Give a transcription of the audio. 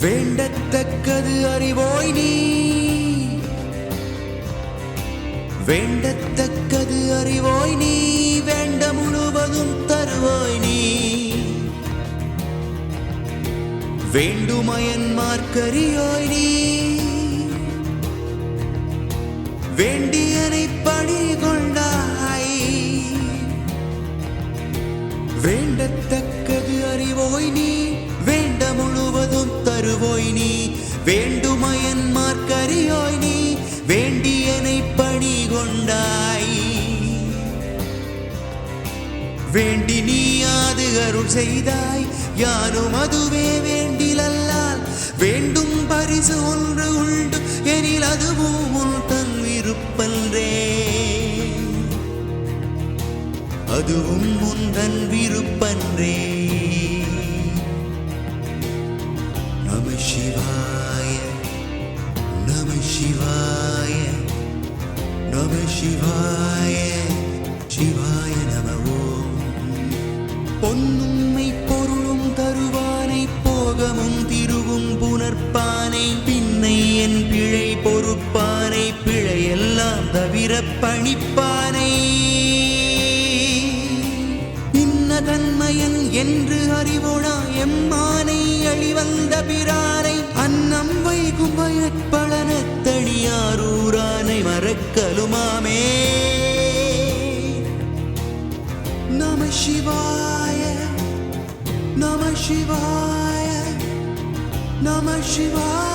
வேண்டத்தக்கது அறிவோய் நீ. வேண்டத்தக்கது அறிவோய் நீ. வேண்ட முழுவதும் தருவோய் நீ. வேண்டுமயன் மார்க்கரியோய் நீ. வேண்டியனை பணி கொண்ட வேண்டத்தக்கது அறிவோய் நீ வேண்ட முழுவதும் தருவோய் நீ வேண்டுமயன் மார்க்கறியோய் நீ வேண்டியனை பணி கொண்டாய் வேண்டி நீ யாது அருள் செய்தாய் யாரும் அதுவே வேண்டிலல்லால் வேண்டும் பரிசு ஒன்று உண்டு எனில் அதுவும் உன் அதுவும் முந்தன் விருப்பன்றே. நம சிவாய நம சிவாய நம சிவாய சிவாய நமவோ ஓம். பொன்னும்மை பொருளும் தருவானை போகமும் திருவும் புனர்ப்பானை பின்னை என் பிழை பொறுப்பானை பிழையெல்லாம் தவிர பணிப்ப என்று அறிவோனா எம்மானை அழிவந்த பிரானை? அன்னம் வைகும் பயற்பலனத்தடியாரூரானை மறக்கலுமாமே. நம சிவாய நம சிவாய நம சிவாய.